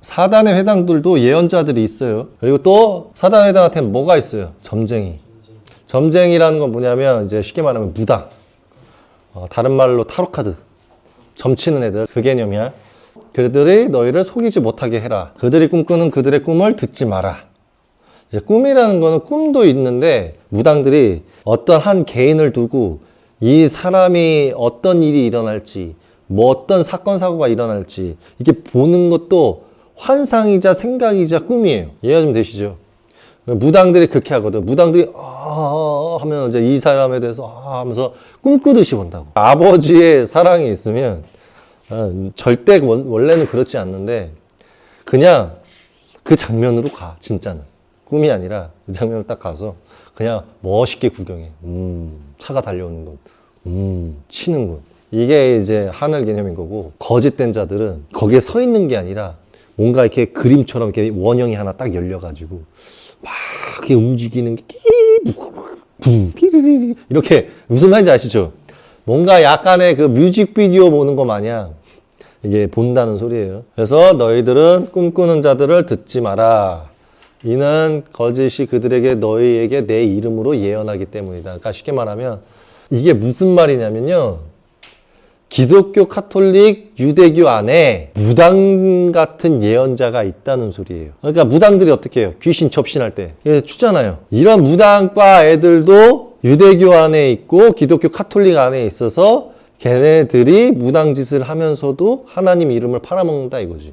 사단의 회당들도 예언자들이 있어요. 그리고 또 사단의 회당한테는 뭐가 있어요? 점쟁이. 점쟁이라는 건 뭐냐면 이제 쉽게 말하면 무당. 어, 다른 말로 타로카드. 점치는 애들 그 개념이야. 그들이 너희를 속이지 못하게 해라. 그들이 꿈꾸는 그들의 꿈을 듣지 마라. 이제 꿈이라는 거는 꿈도 있는데 무당들이 어떤 한 개인을 두고 이 사람이 어떤 일이 일어날지 뭐 어떤 사건 사고가 일어날지 이게 보는 것도 환상이자 생각이자 꿈이에요. 이해가 좀 되시죠? 무당들이 그렇게 하거든. 무당들이 아 하면 이제 이 사람에 대해서 아 하면서 꿈꾸듯이 본다고. 아버지의 사랑이 있으면 어, 절대 원, 원래는 그렇지 않는데 그냥 그 장면으로 가 진짜는 꿈이 아니라 그 장면을 딱 가서 그냥 멋있게 구경해. 음 차가 달려오는 것, 음 치는군. 이게 이제 하늘 개념인 거고 거짓된 자들은 거기에 서 있는 게 아니라 뭔가 이렇게 그림처럼 이렇게 원형이 하나 딱 열려가지고 막 이렇게 움직이는 게 붕, 피리리리 이렇게 무슨 말인지 아시죠? 뭔가 약간의 그 뮤직비디오 보는 거 마냥 이게 본다는 소리예요. 그래서 너희들은 꿈꾸는 자들을 듣지 마라. 이는 거짓이 그들에게 너희에게 내 이름으로 예언하기 때문이다. 그러니까 쉽게 말하면 이게 무슨 말이냐면요. 기독교, 카톨릭, 유대교 안에 무당 같은 예언자가 있다는 소리예요. 그러니까 무당들이 어떻게 해요? 귀신 접신할 때 예, 추잖아요. 이런 무당과 애들도 유대교 안에 있고 기독교, 카톨릭 안에 있어서 걔네들이 무당 짓을 하면서도 하나님 이름을 팔아먹는다 이거지.